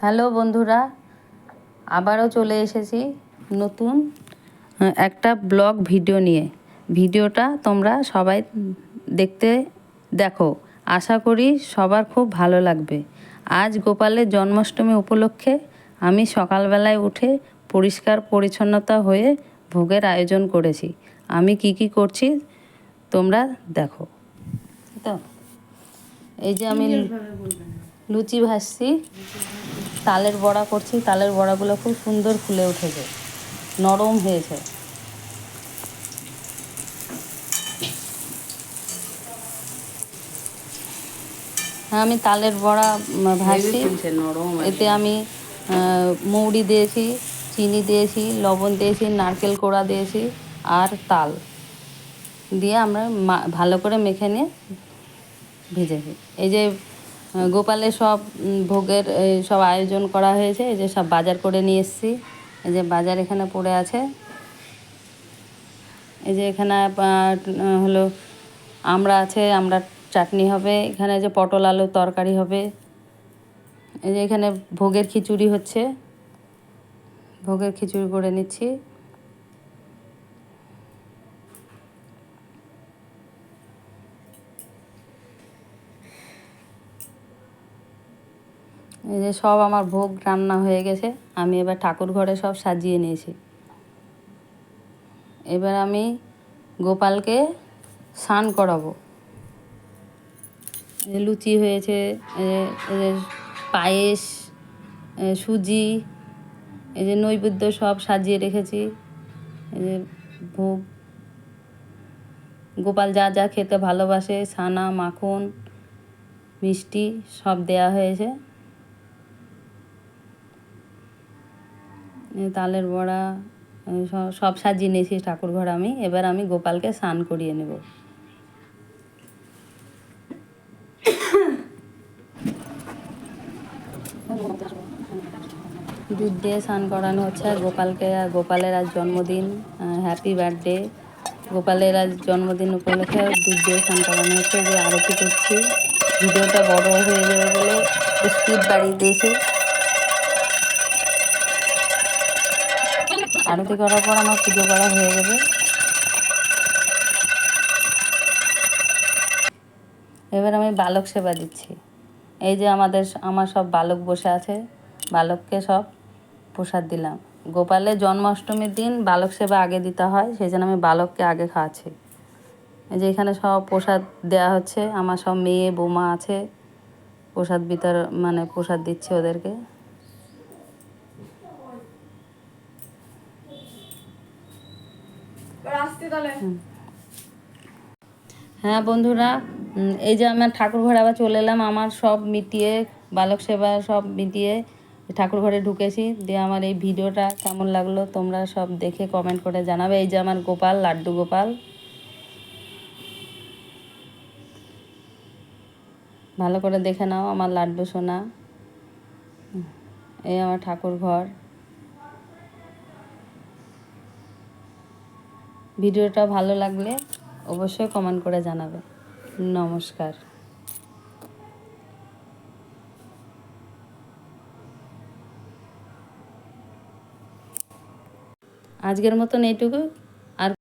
Hello বন্ধুরা, আবারও চলে এসেছি নতুন একটা ব্লগ ভিডিও নিয়ে। ভিডিওটা তোমরা সবাই দেখতে দেখো। আশা করি সবার খুব ভালো লাগবে। আজ গোপালের জন্মাষ্টমী উপলক্ষে আমি সকালবেলায় উঠে পরিষ্কার পরিচ্ছন্নতা হয়ে ভোগের আয়োজন করেছি। আমি কি কি করছি তোমরা দেখো। তো, এই যে আমি লুচি ভাজছি তালের বড়া করছি তালের বড়াগুলো খুব সুন্দর ফুলে উঠেছে নরম হয়েছে। হ্যাঁ আমি তালের বড়া ভাজছি। নরম এতে আমি মৌরি দিয়েছি চিনি দিয়েছি লবণ দিয়েছি নারকেল কোড়া দিয়েছি আর তাল দিয়ে আমরা ভালো করে মেখে নিয়ে ভেজেছি। এই যে আহ, গোপালের সব ভোগের সব আয়োজন করা হয়েছে এই যে সব বাজার করে নিয়ে এসেছি। এই যে বাজার এখানে পড়ে আছে। এই যে এখানে হলো আমরা আছে আমরা চাটনি হবে। এখানে যে পটল আলুর তরকারি হবে। এই যে এখানে ভোগের খিচুড়ি হচ্ছে। ভোগের খিচুড়ি করে নিচ্ছি। এই যে সব আমার ভোগ রান্না হয়ে গেছে, আমি এবার ঠাকুর ঘরে সব সাজিয়ে নিয়েছি। এবার আমি গোপালকে স্নান করাবো। লুচি হয়েছে পায়েস সুজি, এই যে নৈবেদ্য সব সাজিয়ে রেখেছি। এই যে ভোগ। গোপাল যা যা খেতে ভালোবাসে, ছানা, মাখন, মিষ্টি সব দেয়া হয়েছে। তালের বড়া সব- সাজিয়ে নিয়েছি ঠাকুর ঘর আমি। এবার আমি গোপালকে স্নান করিয়ে নেব। দুধ দিয়ে স্নান করানো হচ্ছে গোপালকে। গোপালের আজ জন্মদিন হ্যাপি বার্থডে গোপালের আজ জন্মদিন উপলক্ষে দুধ দিয়ে স্নান করানো হচ্ছে। যে আরতি করছি। ভিডিওটা বড় হয়ে যাবে বলে স্পিড বাড়িয়ে দিয়েছি। আরতি করার পর আমার পুজো করা হয়ে যাবে এবার আমি বালক সেবা দিচ্ছি। এই যে আমাদের আমার সব বালক বসে আছে, বালককে সব প্রসাদ দিলাম। গোপালে জন্মাষ্টমীর দিন বালক সেবা আগে দিতে হয়, সেই জন্য আমি বালককে আগে খাওয়াচ্ছি। এই যে এখানে সব প্রসাদ দেওয়া হচ্ছে, আমার সব মেয়ে, বৌমা আছে, প্রসাদ বিতর মানে প্রসাদ দিচ্ছে ওদেরকে। হ্যাঁ বন্ধুরা এই যে আমার ঠাকুর ঘরে আবার চলে এলাম, আমার সব মিটিয়ে, বালক সেবা সব মিটিয়ে ঠাকুর ঘরে ঢুকেছি। দিয়ে আমার এই ভিডিওটা কেমন লাগল তোমরা সব দেখে কমেন্ট করে জানাবে। এই যে আমার গোপাল, লাড্ডু গোপাল। ভালো করে দেখে নাও আমার লাড্ডু সোনা। এই আমার ঠাকুর ঘর। ভিডিওটা ভালো লাগলে অবশ্যই কমেন্ট করে জানাবে। নমস্কার। আজকের মতন এইটুকু।